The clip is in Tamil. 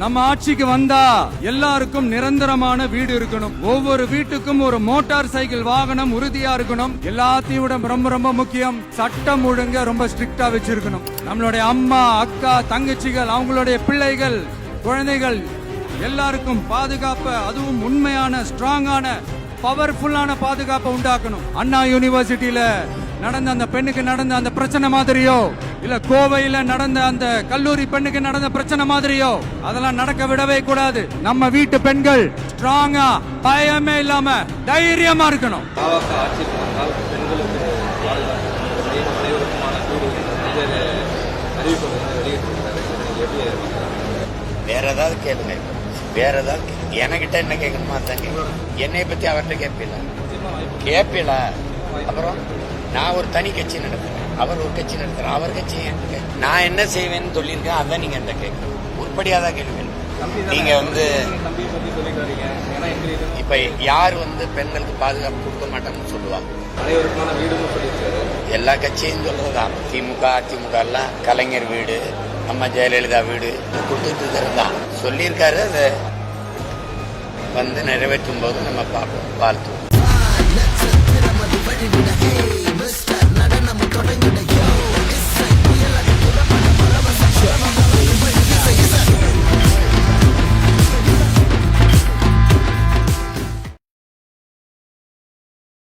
நம்ம ஆட்சிக்கு வந்தா எல்லாருக்கும் நிரந்தரமான வீடு இருக்கணும். ஒவ்வொரு வீட்டுக்கும் ஒரு மோட்டார் சைக்கிள் வாகனம் உறுதியா இருக்கணும். எல்லாத்தையும் விட ரொம்ப ரொம்ப முக்கியம் சட்டம் ஒழுங்க ரொம்ப ஸ்ட்ரிக்டா வச்சிருக்கணும். நம்மளுடைய அம்மா அக்கா தங்கச்சிகள் அவங்களுடைய பிள்ளைகள் குழந்தைகள் எல்லாருக்கும் பாதுகாப்பு அதுவும் உண்மையான ஸ்ட்ராங்கான பவர்ஃபுல்லான பாதுகாப்பை உண்டாக்கணும். அண்ணா யூனிவர்சிட்டியில நடந்த அந்த பெண்ணுக்கு நடந்த அந்த பிரச்சனை மாதிரியோ இல்ல கோவையில நடந்த அந்த கல்லூரி பெண்ணுக்கு நடந்த பிரச்சனை மாதிரியோ அதெல்லாம் நடக்க விடவே கூடாது. நம்ம வீட்டு பெண்கள் ஸ்ட்ராங்கா பயமே இல்லாம தைரியமா இருக்கணும்? வேற ஏதாவது கேளுங்க. வேற ஏதாவது. என்கிட்ட என்ன கேட்கணுமா என்னை பத்தி அவர்கிட்ட கேட்பீல கேட்பீல அப்புறம்? நான் ஒரு தனி கட்சி நடத்துறேன். அவர் ஒரு கட்சி நடத்துறார். அவர் கட்சி கேட்க- நான் என்ன செய்வேன்னு சொல்லியிருக்கேன் அதான் நீங்க உருப்படியாதான் கேள்வி தம்பி தானே? நீங்க வந்து நீங்க எங்களுக்கு இப்ப யார் வந்து பெண்களுக்கு பாதுகாப்பு கொடுக்க மாட்டாங்கன்னு சொல்லுவாங்க எல்லா கட்சியும் சொல்றதுதான். திமுக அதிமுக எல்லாம் கலைஞர் வீடு அம்மா ஜெயலலிதா வீடு கொடுத்துட்டு இருக்கிறது தான் சொல்லியிருக்காரு அது வந்து நிறைவேற்றும் போது நம்ம பார்ப்போம் வாழ்த்துவோம்.